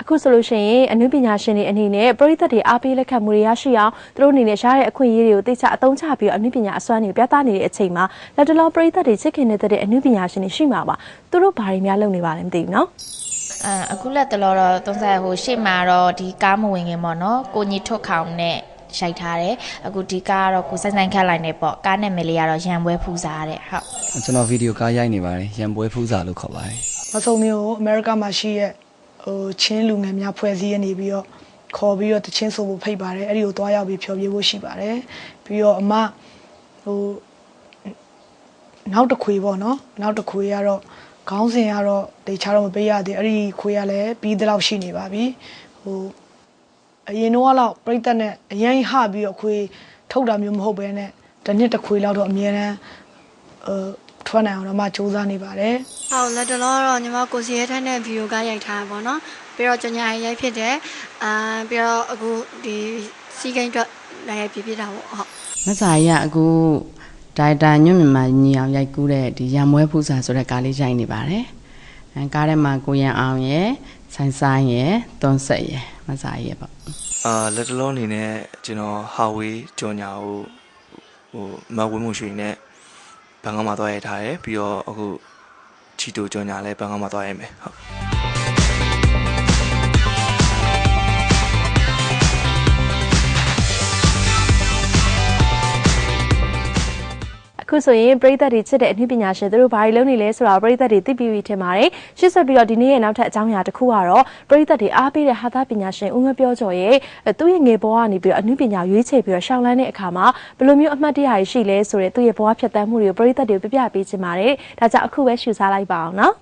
အခုဆိုလို့ရှိရင်အနုပညာရှင်တွေအနေနဲ့ပရိသတ်တွေအားပေးလက်ခံမှုတွေရရှိအောင်သူတို့အနေနဲ့ရတဲ့အခွင့်အရေးတွေကိုသိချအသုံးချပြီးတော့အနုပညာအစွမ်းတွေကိုပြသနေတဲ့အချိန်မှာလက်တလောပရိသတ်တွေချစ်ခင်နေတဲ့အနုပညာရှင်တွေရှိမှာပါသူတို့ဘာတွေများလုပ်နေပါလဲမသိဘူးနော်အမ်အခုလက်တလောတော့သုံးဆက်ဟိုရှေ့မှာတော့ဒီကားမဝင်ခင်ပေါ့နော်ကိုညီထွတ်ခေါင်နဲ့ရိုက်ထားတယ်အခုဒီကားကတော့ကိုစိုင်းစိုင်းခက်လိုက်နေပေါ့ကားနဲ့မယ်လေးကတော့ရံပွဲဖူးစားတဲ့ဟုတ်ကျွန်တော်ဗီဒီယိုကားရိုက်နေပါတယ်ရံပွဲဖူးစာလို့ခေါ်ပါတယ်မဆုံမျိုးကိုအမေရိကမှာရှိရဲ့ ဟိုချင်းလူငယ်များဖွဲ့စည်းရနေပြီးတော့ခေါ်ပြီးတော့တချင်းဆိုဖို့ဖိတ်ပါတယ်အဲ့ဒီကိုသွားရောက်ပြီးဖျော်ဖြေဖို့ရှိပါတယ်ပြီးတော့အမဟိုနောက်တစ်ခွေပေါ့နော်နောက်တစ်ခွေကတော့ခေါင်းစဉ်ကတော့တေချာတော့မပေးရသေးအဲ့ဒီခွေကလည်းပြီးတဲ့လောက်ရှိနေပါပြီဟိုအရင်တော့ကတော့ပြိတက်နဲ့အရင်ဟပြီးတော့ခွေထုတ်တာမျိုးမဟုတ်ဘဲနဲ့တစ်နှစ်တစ်ခွေလောက်တော့အများန်းဟို ထွက်နိုင်အောင်တော့မှစူးစမ်းနေပါတယ်ဟုတ်လက်တလောတော့ညီမကိုစီရဲထိုင်းတဲ့ဗီဒီယိုကရိုက်ထားပါတော့ပြီးတော့ကြညာရိုက်ဖြစ်တယ်အာပြီးတော့အခုဒီစီကိန်းအတွက်လည်းရိုက်ပြပြတာပေါ့ဟုတ်မဆာကြီးကအခုဒါတာညွန့်မြန်မာညီအောင်ရိုက်ကူးတဲ့ဒီရံမွဲဖူးစာဆိုတဲ့ကားလေးရိုက်နေပါတယ်အဲကားထဲမှာကိုရန်အောင်ရယ်ဆိုင်ဆိုင်ရယ်သွန်ဆက်ရယ်မဆာကြီးရယ်ပေါ့အာလက်တလုံးအနေနဲ့ကျွန်တော်ဟာဝေးကြော်ညာကိုဟိုမဝင်းမှုရွှေနဲ့ ဘန်ကောက်မှာသွားရထားတယ်ပြီးတော့အခုချီတိုကြော်ညာလည်းဘန်ကောက်မှာသွားရမယ်ဟုတ် အခုဆိုရင်ပရိသတ်တွေချစ်တဲ့အနုပညာရှင်သူတို့ဘာတွေလုပ်နေလဲဆိုတာပရိသတ်တွေသိပြီးပြီထင်ပါတယ်ရှေ့ဆက်ပြီးတော့ဒီနေ့ရဲ့နောက်ထပ်အကြောင်းအရာတစ်ခုကတော့ပရိသတ်တွေအားပေးတဲ့ဟာသပညာရှင်ဦးငပြောကျော်ရဲ့သူ့ရဲ့ငယ်ဘဝကနေပြီးတော့အနုပညာရွေးချယ်ပြီးတော့ရှောင်လန်းတဲ့အခါမှာဘယ်လိုမျိုးအမှတ်တရရှိလဲဆိုတဲ့သူ့ရဲ့ဘဝဖြတ်သန်းမှုတွေကိုပရိသတ်တွေကိုပြပြပေးချင်ပါတယ်ဒါကြောင့်အခုပဲရှုစားလိုက်ပါအောင်နော်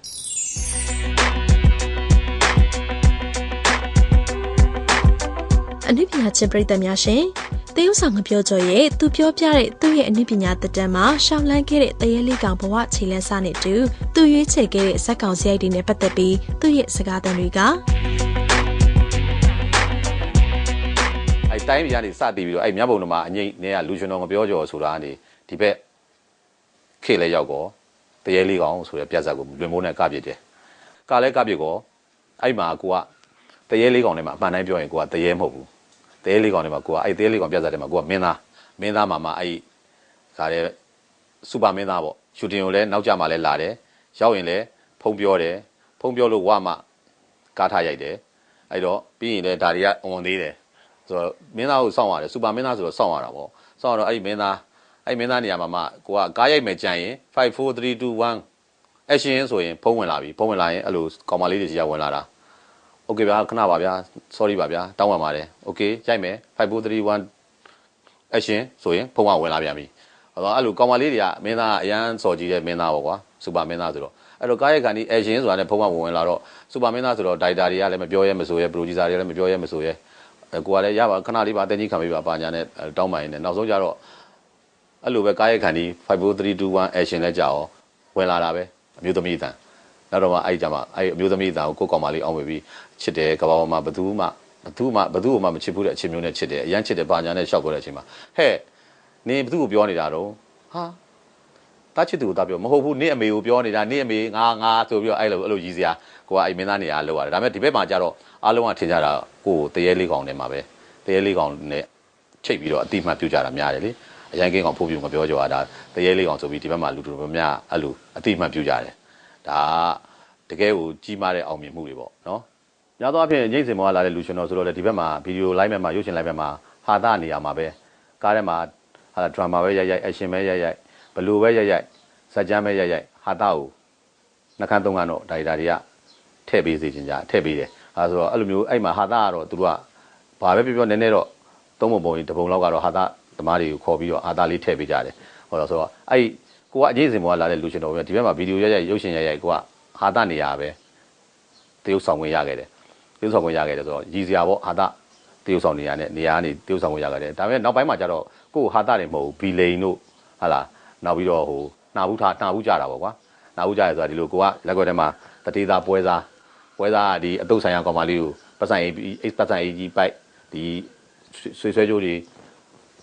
အနုပညာချင်းပရိသတ်များရှင် သေယုဆောင်ငပြောကြော်ရဲ့သူပြောပြတဲ့သူ့ရဲ့အနုပညာတက်တန်းမှာရှောင်းလန်းခဲ့တဲ့တရေလေးကောင်ဘဝခြေလန်းစားနဲ့တူသူရွေးချယ်ခဲ့တဲ့ဇက်ကောင်စရိုက်တွေနဲ့ပတ်သက်ပြီးသူ့ရဲ့စကားသံတွေကအဲတိုင်းပြည်ကနေစတည်ပြီးတော့အဲမြတ်ဘုံတော်မှာအငိမ့်နေကလူရှင်တော်မပြောကြော်ဆိုတာကနေဒီဘက်ခေလဲရောက်ကောတရေလေးကောင်ဆိုတဲ့ပြဿနာကိုလွင်မိုးနဲ့ကပြစ်တယ်ကလည်းကပြစ်ကောအဲ့မှာကိုကတရေလေးကောင်ထဲမှာအမှန်တိုင်းပြောရင်ကိုကတရေမဟုတ်ဘူး တရေလေးကောင်ထဲမှာကိုကအဲ့တရေလေးကောင်ပြဿနာထဲမှာကိုကမင်းသားမင်းသားမှာမှအဲ့ခါတဲ့စူပါမင်းသားပေါ့ရှူတင်ကိုလည်းနောက်ကြမှာလည်းလာတယ်ရောက်ရင်လည်းဖုံပြောတယ်ဖုံပြောလို့ဝမှကားထားရိုက်တယ်အဲ့တော့ပြီးရင်လည်းဒါတွေကဝန်သေးတယ်ဆိုတော့မင်းသားကိုစောင့်ရတယ်စူပါမင်းသားဆိုတော့စောင့်ရတာပေါ့စောင့်ရတော့အဲ့ဒီမင်းသားအဲ့ဒီမင်းသားနေရာမှာမှကိုကကားရိုက်မယ်ကြံရင်5 4 3 2 1 action ဆိုရင်ဖုံးဝင်လာပြီဖုံးဝင်လာရင်အဲ့လိုကောင်မလေးတွေကြီးကဝင်လာတာ okay ဗျာခဏပါဗျာ sorry ပါဗျာတောင်းပန်ပါတယ် okay ရိုက်မယ်5 4 3 1 action ဆိုရင်ဖုံးကဝင်လာပြန်ပြီဟောတော့အဲ့လိုကောင်မလေးတွေကမင်းသားကအရန်စော်ကြီးတဲ့မင်းသားပေါ့ကွာစူပါမင်းသားဆိုတော့အဲ့တော့ကားရိုက်ခါနီ action ဆိုတာနဲ့ဖုံးကဝင်လာတော့စူပါမင်းသားဆိုတော့ဒိုက်တာတွေကလည်းမပြောရဲမဆိုရဲပရိုဂျူဆာတွေကလည်းမပြောရဲမဆိုရဲအဲကိုကလည်းရပါခဏလေးပါအတင်းကြီးခံပေးပါပါညာနဲ့အဲတောင်းပန်ရင်းနဲ့နောက်ဆုံးကျတော့အဲ့လိုပဲကားရိုက်ခံဒီ54321 action လဲကြာအောင်ဝင်လာတာပဲအမျိုးသမီးတန် နောက်တော့မှအဲ့ဒီကြမှာအဲ့အမျိုးသမီးတန်ကိုကိုယ့်ကောင်မလေးအောင်ဝေပြီးချစ်တယ်ကဘာပေါ်မှာဘသူမှဘသူမှဘသူမှမချစ်ဘူးတဲ့အချင်းမျိုးနဲ့ချစ်တယ်အရန်ချစ်တယ်ပါညာနဲ့ရှောက်ပြောတဲ့အချိန်မှာဟဲ့နင်ဘသူကိုပြောနေတာတော့ဟာတားချစ်သူကိုတားပြောမဟုတ်ဘူးနင့်အမေကိုပြောနေတာနင့်အမေငါငါဆိုပြီးတော့အဲ့လိုအဲ့လိုရည်စရာကိုကအဲ့မင်းသားနေရာလောက်ရတယ်ဒါပေမဲ့ဒီဘက်မှာကျတော့အားလုံးကထင်ကြတာကိုကိုတရေလေးကောင်နဲ့မှာပဲတရေလေးကောင်နဲ့ချိတ်ပြီးတော့အတိမတ်ပြုကြတာများတယ်လေအရင်ကင်းကောင်ဖို့ပြမပြောကြတာတရေလေးကောင်ဆိုပြီးဒီဘက်မှာလူတို့များများအဲ့လိုအတိမတ်ပြုကြတယ် ဒါကတကယ်ကိုကြီးမားတဲ့အောင်မြင်မှုတွေပေါ့နော်များသောအားဖြင့်ညိတ်စင်မောလာတဲ့လူရှင်တော်ဆိုတော့လေဒီဘက်မှာဗီဒီယိုလိုင်းဘက်မှာရုပ်ရှင်လိုင်းဘက်မှာဟာတာနေရာမှာပဲကားထဲမှာဟာဒရာမာပဲရိုက်ရိုက်အရှင်ပဲရိုက်ရိုက်ဘလူပဲရိုက်ရိုက်ဇက်ကြမ်းပဲရိုက်ရိုက်ဟာတာကိုနှကန်းသုံးကတော့ဒါဒါတွေကထည့်ပေးစေချင်ကြထည့်ပေးတယ်အဲဆိုတော့အဲ့လိုမျိုးအဲ့မှာဟာတာကတော့သူတို့ကဘာပဲပြောပြောနည်းနည်းတော့သုံးပုံပုံကြီးတစ်ပုံလောက်ကတော့ဟာတာသမားတွေကိုခေါ်ပြီးတော့ဟာတာလေးထည့်ပေးကြတယ်ဟောတော့ဆိုတော့အဲ့ ကိုကအရေးစင်ပေါ်ကလာတဲ့လူရှင်တော်ပဲဒီဘက်မှာဗီဒီယိုရိုက်ရိုက်ရုပ်ရှင်ရိုက်ရိုက်ကိုကဟာတာနေရာပဲတရုပ်ဆောင်ဝင်ရခဲ့တယ်တရုပ်ဆောင်ဝင်ရခဲ့တယ်ဆိုတော့ရည်စရာပေါ့ဟာတာတရုပ်ဆောင်နေရာနဲ့နေရာကနေတရုပ်ဆောင်ဝင်ရခဲ့တယ်ဒါပေမဲ့နောက်ပိုင်းမှာကျတော့ကိုဟာတာတွေမဟုတ်ဘူးဘီလိန်တို့ဟာလားနောက်ပြီးတော့ဟိုနှာဘူးထားနှာဘူးကြတာပေါ့ကွာနှာဘူးကြရဆိုတာဒီလိုကိုကလက်ွက်ထဲမှာတတိသားပွဲစားပွဲစားကဒီအတုတ်ဆိုင်ရာကောင်မလေးကိုပတ်စံအေးအေးပတ်စံအေးကြီးပိုက်ဒီဆွေဆွဲကြိုးတွေ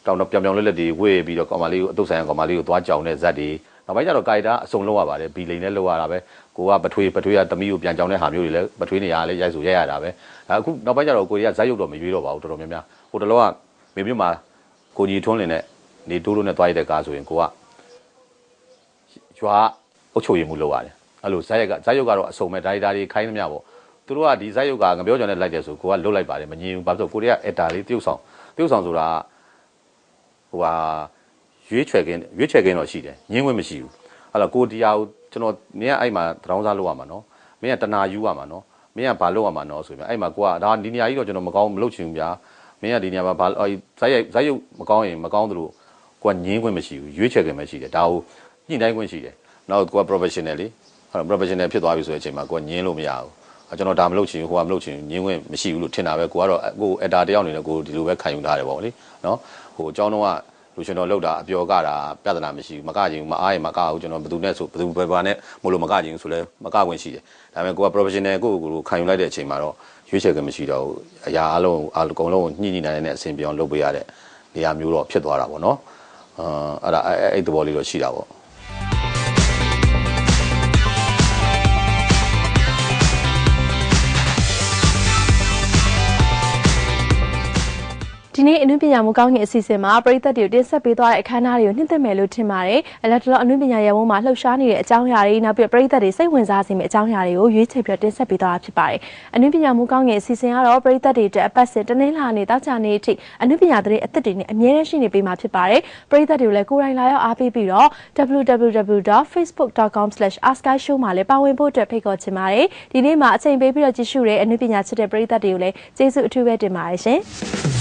တောင်တော့ပြောင်ပြောင်လက်လက်တွေဝေးပြီးတော့ကောင်မလေးကိုအတုတ်ဆိုင်ရာကောင်မလေးကိုသွားကြောင်တဲ့ဇက်တွေနောက်ပိုင်းကျတော့ကာရီတာအစုံလောက်ရပါတယ်ဘီလိန်နဲ့လောက်ရတာပဲကိုကပထွေးပထွေးကသမီးကိုပြန်ကြောင်းတဲ့ဟာမျိုးတွေလည်းပထွေးနေရလဲရိုက်ဆိုရိုက်ရတာပဲဒါအခုနောက်ပိုင်းကျတော့ကိုရီးကဇက်ရုပ်တော့မရွေးတော့ပါဘူးတော်တော်များများဟိုတလောကမေမြို့မှာကိုကြီးထွန်းလင်နဲ့နေတိုးတို့နဲ့တွားရတဲ့ကားဆိုရင်ကိုကရွာအုပ်ချုပ်ရေးမှုလုပ်ရတယ်အဲ့လိုဇက်ရက်ကဇက်ရုပ်ကတော့အစုံမဲ့ဒါရီတာတွေခိုင်းသမျှပေါ့သူတို့ကဒီဇက်ရုပ်ကငပြောကြောင်နဲ့လိုက်တယ်ဆိုကိုကလွတ်လိုက်ပါတယ်မငြင်းဘူးဘာလို့ဆိုကိုရီးကအက်တာလေးတရုပ်ဆောင်တရုပ်ဆောင်ဆိုတာ ဟိုဟာရွေးချယ်ကင်းရွေးချယ်ကင်းတော့ရှိတယ်ငင်းဝင်မရှိဘူးအဲ့တော့ကိုတရားကိုကျွန်တော်နင်းကအဲ့မှာတရောင်းစားလုပ်ရမှာနော်မင်းကတနာယူရမှာနော်မင်းကဘာလုပ်ရမှာနော်ဆိုပြီးအဲ့မှာကိုကဒါဒီနေရာကြီးတော့ကျွန်တော်မကောင်းမလုပ်ချင်ဘူးဗျာမင်းကဒီနေရာမှာဘာဇက်ရိုက်ဇက်ရုပ်မကောင်းရင်မကောင်းသလိုကိုကငင်းခွင့်မရှိဘူးရွေးချယ်ခွင့်မရှိတယ်ဒါကိုညှိနှိုင်းခွင့်ရှိတယ်နောက်ကိုက professional လေဟုတ် professional ဖြစ်သွားပြီဆိုတဲ့အချိန်မှာကိုကငင်းလို့မရဘူး ကျွန်တော်ဒါမလုပ်ချင်ဘူးဟိုကမလုပ်ချင်ဘူးငင်းဝင်မရှိဘူးလို့ထင်တာပဲကိုကတော့ကိုအက်တာတယောက်အနေနဲ့ကိုဒီလိုပဲခံယူထားတယ်ပေါ့လေနော်ဟိုအကြောင်းတော့ကလူရှင်တော်လောက်တာအပျော်ကတာပြဿနာမရှိဘူးမကချင်ဘူးမအားရင်မကဘူးကျွန်တော်ဘယ်သူနဲ့ဆိုဘယ်သူဘယ်ဘာနဲ့မလို့မကချင်ဘူးဆိုလဲမကခွင့်ရှိတယ်ဒါပေမဲ့ကိုက professional ကိုကိုခံယူလိုက်တဲ့အချိန်မှာတော့ရွေးချယ်ခွင့်မရှိတော့ဘူးအရာအလုံးအကုန်လုံးညှိညှိနိုင်တဲ့အဆင်ပြေအောင်လုပ်ပေးရတဲ့နေရာမျိုးတော့ဖြစ်သွားတာပေါ့နော်အာအဲ့ဒါအဲ့အဲ့သဘောလေးတော့ရှိတာပေါ့ ဒီနေ့အနုပညာမူကောင်းငင်အစီအစဉ်မှာပရိသတ်တွေကိုတင်ဆက်ပေးသွားတဲ့အခမ်းအနားတွေကိုနှင့်သက်မယ်လို့ထင်ပါတယ်။အလက်တလောအနုပညာရဲဝုန်းမှာလှုပ်ရှားနေတဲ့အကြောင်းအရာတွေနောက်ပြီးပရိသတ်တွေစိတ်ဝင်စားစေမယ့်အကြောင်းအရာတွေကိုရွေးချယ်ပြီးတင်ဆက်ပေးသွားတာဖြစ်ပါတယ်။အနုပညာမူကောင်းငင်အစီအစဉ်ကတော့ပရိသတ်တွေအတွက်အပတ်စဉ်တနင်္လာနေ့တောက်ချနေ့အထိအနုပညာသတင်းအသစ်တွေနဲ့အမြဲတမ်းရှိနေပေးမှာဖြစ်ပါတယ်။ပရိသတ်တွေကိုလည်းကိုယ်တိုင်လာရောက်အားပေးပြီးတော့ www.facebook.com/askshow မှာလည်းပါဝင်ဖို့အတွက်ဖိတ်ခေါ်ချင်ပါတယ်။ဒီနေ့မှာအချိန်ပေးပြီးတော့ကြည့်ရှုတဲ့အနုပညာချစ်တဲ့ပရိသတ်တွေကိုလည်းကျေးဇူးအထူးပဲတင်ပါတယ်ရှင်။